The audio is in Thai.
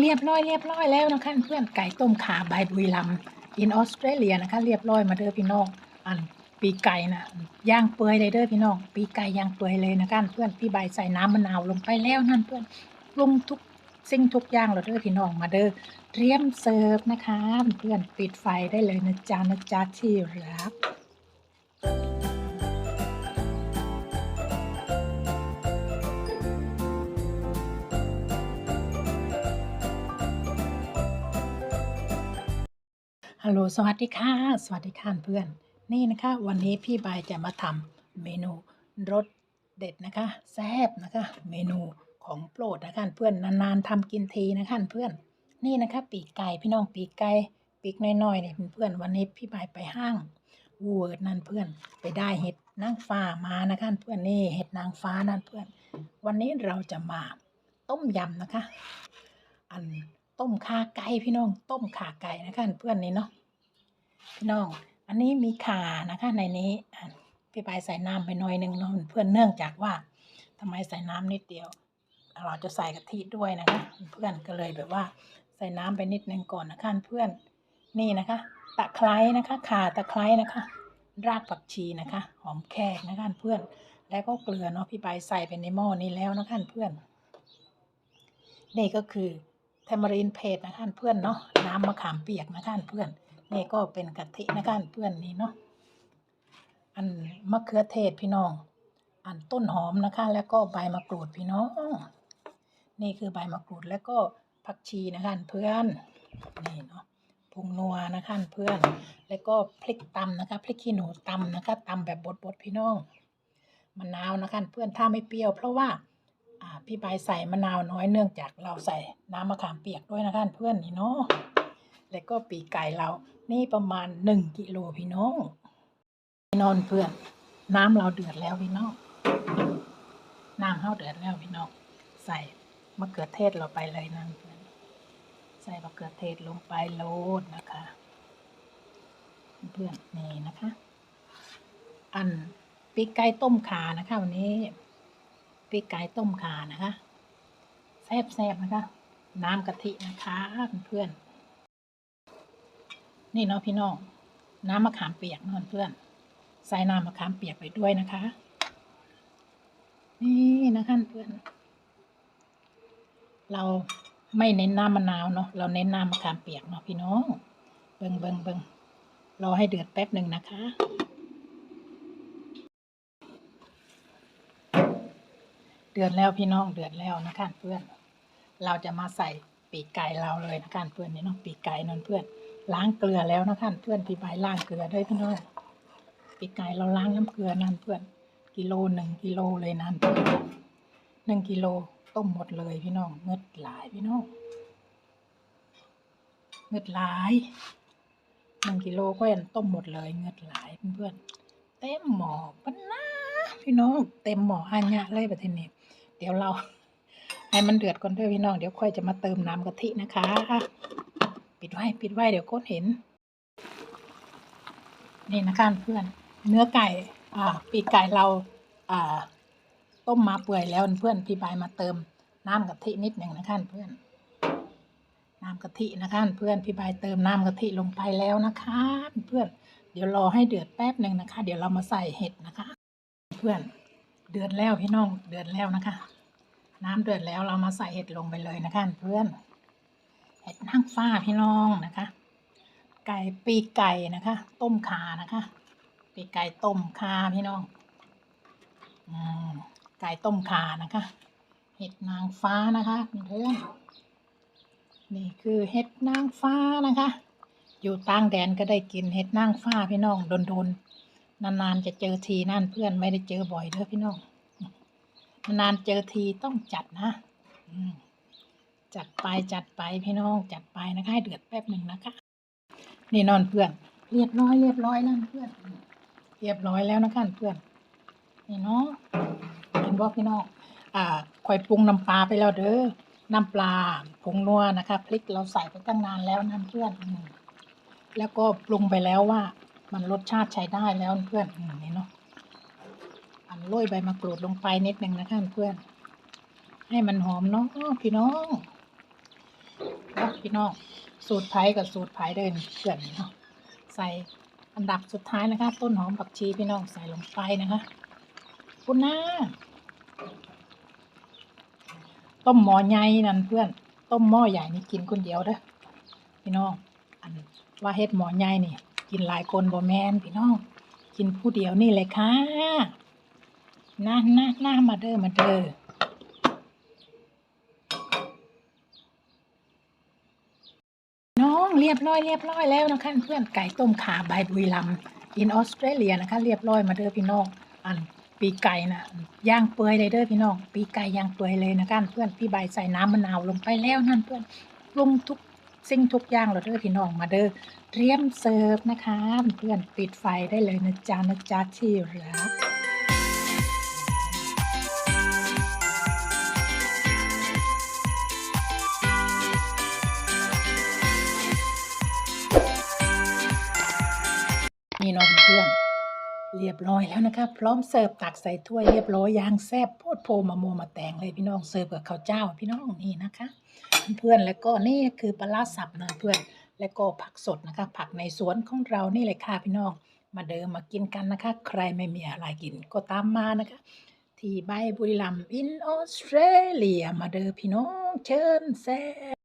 เรียบร้อยเรียบร้อยแล้วนะคะเพื่อนไก่ต้มขาใบบุรีรัมอินออสเตรเลียนะคะ เรียบร้อยมาเด้อพี่น้องอันปีไก่นะย่างเปื่อยเลยเด้อพี่น้องปีไก่ย่างเปื่อยเลยนะคะเพื่อนพี่ใบใส่น้ำมะนาวลงไปแล้วนั่นเพื่อนปรุงทุกสิ่งทุกอย่างแล้วเด้อพี่น้องมาเด้อเตรียมเสิร์ฟนะคะ เพื่อนปิดไฟได้เลยนะจ๊ะนะจ๊ะที่รัก ฮัลโหลสวัสดีค่ะ สวัสดีค่ะเพื่อน นี่นะคะ วันนี้พี่บายจะมาทำเมนูรสเด็ดนะคะแซ่บนะคะ เมนูของโปรดนะคะเพื่อนนานๆทำกินทีนะคะเพื่อน นี่นะคะปีกไก่พี่น้องปีกไก่ปีกน้อยๆเนี่ยเพื่อนวันนี้พี่บายไปห้างวูเวิร์ดนั่นเพื่อนไปได้เห็ดนางฟ้ามานะคะเพื่อนนี่เห็ดนางฟ้านั่นเพื่อน วันนี้เราจะมาต้มยำนะคะ อัน ต้มขาไก่พี่น้องต้มขาไก่นะคะเพื่อนนี่เนาะพี่น้อง อันนี้มีขานะคะในนี้พี่ปายใส่น้ำไปหน่อยหนึ่งเนาะเพื่อนเนื่องจากว่าทำไมใส่น้ำนิดเดียว เราจะใส่กะทิด้วยนะคะเพื่อนก็เลยแบบว่าใส่น้ำไปนิดนึงก่อนนะคะเพื่อนนี่นะคะ ตะไคร้นะคะขาตะไคร้นะคะ รากผักชีนะคะ หอมแขกนะคะเพื่อน แล้วก็เกลือเนาะพี่ปายใส่ไปในหม้อนี้แล้วนะคะเพื่อนนี่ก็คือ เทมเบอรีนเพจนะคะเพื่อนเนาะน้ำมะขามเปียกนะคะเพื่อนนี่ก็เป็นกะทินะคะเพื่อนนี่เนาะอันมะเขือเทศพี่น้อง อันต้นหอมนะคะ แล้วก็ใบมะกรูดพี่น้อง นี่คือใบมะกรูดแล้วก็ผักชีนะคะเพื่อนนี่เนาะผงนัวนะคะเพื่อน แล้วก็พริกตำนะคะพริกขี้หนูตำนะคะตำแบบบดๆพี่น้องมะนาวนะคะเพื่อนถ้าไม่เปรี้ยว เพราะว่า พี่ใบใส่มะนาวน้อยเนื่องจากเราใส่น้ำมะขามเปียกด้วยนะคะเพื่อนนี่เนาะแล้วก็ปีกไก่เรานี่ประมาณหนึ่งกิโลพี่น้องพี่นอนเพื่อน น้ำเราเดือดแล้วพี่น้องน้ำเฮาเดือดแล้วพี่น้องใส่มะเขือเทศเราไปเลยนะเพื่อนใส่มะเขือเทศลงไปโลดนะคะ เพื่อนนี่นะคะ อันปีกไก่ต้มขานะคะวันนี้ ปีกไก่ต้มขานะคะแซ่บๆนะคะ น้ำกะทินะคะเพื่อนๆนี่เนาะพี่น้องน้ำมะขามเปียกเนาะเพื่อน ใส่น้ำมะขามเปียกไปด้วยนะคะ นี่นะคะเพื่อน เราไม่เน้นน้ำมะนาวเนาะเราเน้นน้ำมะขามเปียกเนาะพี่น้อง เบิงเบิงเบิงรอให้เดือดแป๊บหนึ่งนะคะ เดือดแล้วพี่น้องเดือดแล้วนะคะเพื่อน เราจะมาใส่ปีกไก่เราเลยนะคะเพื่อนนี่เน้องปีกไก่นนเพื่อน ล้างเกลือแล้วนะคะเพื่อนพี่ใบล้างเกลือด้วยพี่น้องปีกไก่เราล้างน้ำเกลือนั่นเพื่อน กิโลหนึ่งกิโลเลยนั่นเพื่อนหนึ่งกิโลต้มหมดเลยพี่น้องเงือดหลายพี่น้องเงือดหลายหนึ่งกิโลก็ยันต้มหมดเลยเงือดหลายเพื่อนเต็มหม้อปะนะพี่น้องเต็มหม้ออันเนี้ยเลยแบบนี้ เดี๋ยวเราให้มันเดือดก่อนเด้อพี่น้อง เดี๋ยวค่อยจะมาเติมน้ำกะทินะคะ ปิดไว้ ปิดไว้ เดี๋ยวโค้นเห็น นี่นะคะเพื่อน เนื้อไก่ อ่า ปีกไก่เรา อ่า ต้มมาเปื่อยแล้วเพื่อนพี่บายมาเติมน้ำกะทินิดหนึ่งนะคะเพื่อน น้ำกะทินะคะเพื่อนพี่บายเติมน้ำกะทิลงไปแล้วนะคะ เพื่อน เดี๋ยวรอให้เดือดแป๊บหนึ่งนะคะ เดี๋ยวเรามาใส่เห็ดนะคะ เพื่อน เดือดแล้วพี่น้องเดือดแล้วนะคะ น้ำเดือดแล้วเรามาใส่เห็ดลงไปเลยนะคะเพื่อนเห็ดนางฟ้าพี่น้องนะคะ ไก่ปีกไก่นะคะ ต้มขานะคะ ปีกไก่ต้มขาพี่น้องอืมไก่ต้มขานะคะ เห็ดนางฟ้านะคะเพื่อนนี่คือเห็ดนางฟ้านะคะ อยู่ต่างแดนก็ได้กินเห็ดนางฟ้าพี่น้องโดนๆน นานๆจะเจอทีนั่นเพื่อนไม่ได้เจอบ่อยเด้อพี่น้องนานๆเจอทีต้องจัดนะจัดไปจัดไปพี่น้องจัดไปนะคะให้เดือดแป๊บหนึ่งนะคะ นี่นอนเพื่อน เรียบร้อยเรียบร้อยแล้วเพื่อน เรียบร้อยแล้วนะคะเพื่อนนี่เนาะเห็นบอกพี่น้องอ่าคอยปรุงน้ำปลาไปแล้วเด้อน้ำปลาผงนัวนะคะพริกเราใส่ไปตั้งนานแล้วนั่นเพื่อน แล้วก็ปรุงไปแล้วว่า มันรสชาติใช้ได้แล้วเพื่อนอืมนี่เนาะอันโรยใบมะกรูดลงไปนิดหนึ่งนะคะเพื่อน ให้มันหอมเนาะพี่น้องพี่น้องสูตรไผ่กับสูตรไผ่เดินเพื่อนเนาะใส่อันดับสุดท้ายนะคะ ต้นหอมผักชีพี่น้องใส่ลงไปนะคะคุณน้าต้มหม้อใหญ่นั่นเพื่อน ต้มหม้อใหญ่นี่กินคนเดียวเด้อพี่น้อง อันว่าเฮ็ดหม้อใหญ่นี่ กินหลายคนบ่แมนพี่น้อง กินผู้เดียวนี่เลยค่ะน่าน่าน่ามาเด้อมาเด้อน้องเรียบร้อยเรียบร้อยแล้วนะคะเพื่อนไก่ต้มขาใบบุรีรัมอินออสเตรเลียนะคะ เรียบร้อยมาเด้อพี่น้องอันปีไก่นะย่างเปื่อยเลยเด้อพี่น้อง ปีไก่ย่างเปื่อยเลยนะคะเพื่อนพี่ใบใส่น้ำมะนาวลงไปแล้วนั่นเพื่อนปรุงทุก สิ่งทุกอย่างเราเด้อพี่น้องมาเด้อเตรียมเสิร์ฟนะคะเพื่อนปิดไฟได้เลยนะจ๊ะนะจ๊ะที่รัก เรียบร้อยแล้วนะคะ พร้อมเสิร์ฟตักใส่ถ้วยเรียบร้อยยางแซบโพดโพมาโมมาแตงเลยพี่น้องเสิร์ฟกับข้าวเจ้าพี่น้องนี่นะคะ เพื่อนแล้วก็นี่คือปลาสับนะเพื่อนแล้วก็ผักสดนะคะ ผักในสวนของเรานี่เลยค่ะพี่น้อง มาเดิมมากินกันนะคะ ใครไม่มีอะไรกินก็ตามมานะคะ ที่ใบบุรีรัมย์อินออสเตรเลียมาเดิมพี่น้องเชิญแซ่